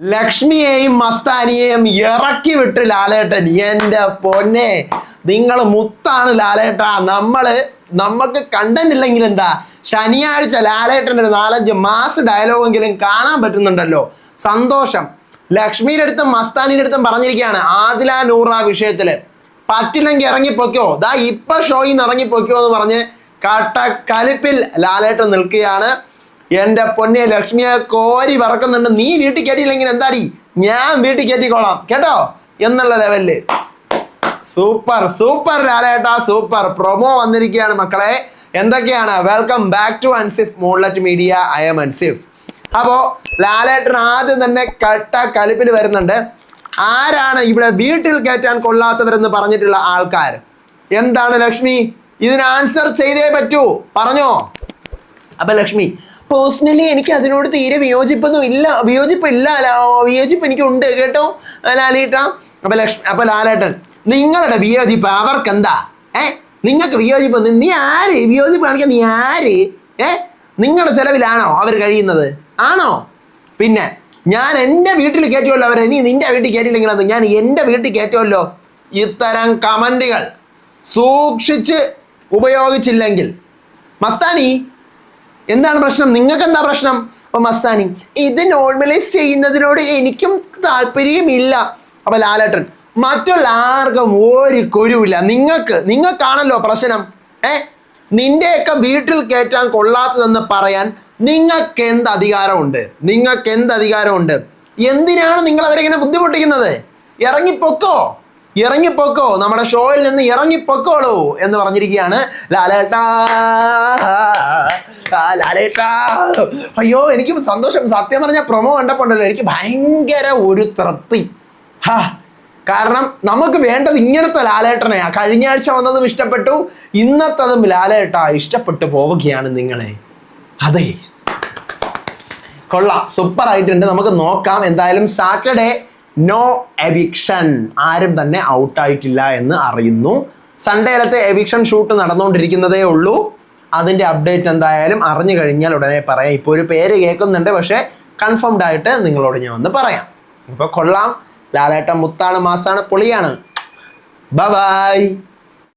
ലക്ഷ്മിയെയും മസ്താനിയെയും ഇറക്കി വിട്ട് ലാലേട്ടൻ എന്റെ പൊന്നെ നിങ്ങൾ മുത്താണ് ലാലേട്ട. നമ്മൾ നമുക്ക് കണ്ടന്റ് ഇല്ലെങ്കിൽ എന്താ? ശനിയാഴ്ച ലാലേട്ടന്റെ ഒരു നാലഞ്ച് മാസ് ഡയലോഗെങ്കിലും കാണാൻ പറ്റുന്നുണ്ടല്ലോ. സന്തോഷം. ലക്ഷ്മിയുടെ അടുത്തും മസ്താനിയുടെ അടുത്തും പറഞ്ഞിരിക്കുകയാണ് ആദില നൂറ വിഷയത്തിൽ പറ്റില്ലെങ്കിൽ ഇറങ്ങിപ്പോക്കോ ദാ ഇപ്പൊ ഷോയിൽ നിന്ന് ഇറങ്ങിപ്പോക്കോ എന്ന് പറഞ്ഞ് കട്ടക്കലിപ്പിൽ ലാലേട്ടൻ നിൽക്കുകയാണ്. എന്റെ പൊന്നെ ലക്ഷ്മിയെ കോരി പറക്കുന്നുണ്ട്. നീ വീട്ടിൽ കയറ്റിയില്ലെങ്കിൽ എന്താടി? ഞാൻ വീട്ടിൽ കയറ്റിക്കോളാം. കേട്ടോ? എന്നുള്ള ലെവലിൽ സൂപ്പർ സൂപ്പർ ലാലേട്ടാ സൂപ്പർ. പ്രൊമോ വന്നിരിക്കുകയാണ് മക്കളെ. എന്തൊക്കെയാണ്? വെൽക്കം ബാക്ക് ടു അൻസിഫ് മോൺലറ്റ് മീഡിയ ഐ എം അൻസിഫ് അപ്പോ ലാലേട്ടൻ ആദ്യം തന്നെ കട്ട കലിപ്പിൽ വരുന്നുണ്ട്. ആരാണ് ഇവിടെ വീട്ടിൽ കയറ്റാൻ കൊള്ളാത്തവരെന്ന് പറഞ്ഞിട്ടുള്ള ആൾക്കാർ? എന്താണ് ലക്ഷ്മി? ഇതിന് ആൻസർ ചെയ്തേ പറ്റൂ. പറഞ്ഞോ? അപ്പൊ ലക്ഷ്മി പേഴ്സണലി എനിക്ക് അതിനോട് തീരെ വിയോജിപ്പൊന്നും ഇല്ല. വിയോജിപ്പില്ല വിയോജിപ്പ് എനിക്ക് ഉണ്ട് കേട്ടോ ലാലേട്ട. അപ്പൊ ലക്ഷ്മി അപ്പൊ ലാലേട്ടൻ നിങ്ങളുടെ വിയോജിപ്പ് അവർക്ക് എന്താ ഏ? നിങ്ങൾക്ക് വിയോജിപ്പ് നീ- ആര്? വിയോജിപ്പ് കാണിക്കാൻ നീ ആര്? ഏ? നിങ്ങളുടെ ചെലവിലാണോ അവർ കഴിയുന്നത്? ആണോ? പിന്നെ ഞാൻ എന്റെ വീട്ടിൽ കയറ്റുമല്ലോ അവരെ. നീ നിന്റെ വീട്ടിൽ കയറ്റിയില്ലെങ്കിൽ ഞാൻ എന്റെ വീട്ടിൽ കയറ്റുമല്ലോ ഇത്തരം കമന്റുകൾ സൂക്ഷിച്ച് ഉപയോഗിച്ചില്ലെങ്കിൽ. മസ്താനി എന്താണ് പ്രശ്നം? നിങ്ങൾക്ക് എന്താ പ്രശ്നം? അപ്പൊ മസ്താനി ഇത് നോർമലൈസ് ചെയ്യുന്നതിനോട് എനിക്കും താല്പര്യമില്ല. അപ്പൊ ലാലേട്ടൻ മറ്റുള്ള ആർക്കും ഒരു കുരുവില്ല. നിങ്ങൾക്ക് നിങ്ങൾക്കാണല്ലോ പ്രശ്നം. ഏ? നിന്റെയൊക്കെ വീട്ടിൽ കയറ്റാൻ കൊള്ളാത്തതെന്ന് പറയാൻ നിങ്ങൾക്ക് എന്ത് അധികാരമുണ്ട്? നിങ്ങൾക്ക് എന്ത് അധികാരമുണ്ട്? എന്തിനാണ് നിങ്ങൾ അവരെ ഇങ്ങനെ ബുദ്ധിമുട്ടിക്കുന്നത്? ഇറങ്ങിപ്പൊക്കോ? ഇറങ്ങിപ്പൊക്കോ നമ്മുടെ ഷോയിൽ നിന്ന് ഇറങ്ങിപ്പൊക്കോളൂ എന്ന് പറഞ്ഞിരിക്കുകയാണ് ലാലേട്ടാ. ലാലേട്ടാ. അയ്യോ എനിക്ക് സന്തോഷം. സത്യം പറഞ്ഞ പ്രൊമോ കണ്ടപ്പോണ്ടല്ലോ എനിക്ക് ഭയങ്കര ഒരു തൃപ്തി. ഹാ കാരണം നമുക്ക് വേണ്ടത് ഇങ്ങനത്തെ ലാലേട്ടനെയാ. കഴിഞ്ഞ ആഴ്ച വന്നതും ഇഷ്ടപ്പെട്ടു ഇന്നത്തതും ലാലേട്ട ഇഷ്ടപ്പെട്ടു പോവുകയാണ് നിങ്ങളെ. അതെ. കൊള്ളാം. സൂപ്പർ ആയിട്ടുണ്ട് നമുക്ക് നോക്കാം. എന്തായാലും സാറ്റർഡേ നോ എവിക്ഷൻ ആരും തന്നെ ഔട്ടായിട്ടില്ല എന്ന് അറിയുന്നു. സൺഡേലത്തെ എവിക്ഷൻ ഷൂട്ട് നടന്നുകൊണ്ടിരിക്കുന്നതേ ഉള്ളൂ. അതിന്റെ അപ്ഡേറ്റ് എന്തായാലും അറിഞ്ഞു കഴിഞ്ഞാൽ ഉടനെ പറയാം. ഇപ്പോൾ ഒരു പേര് കേൾക്കുന്നുണ്ട് പക്ഷേ കൺഫേംഡ് ആയിട്ട് നിങ്ങളോട് ഞാൻ വന്ന് പറയാം. ഇപ്പോൾ കൊള്ളാം. ലാലേട്ടൻ മുത്താണ് മാസാണ് പൊളിയാണ്. ബൈ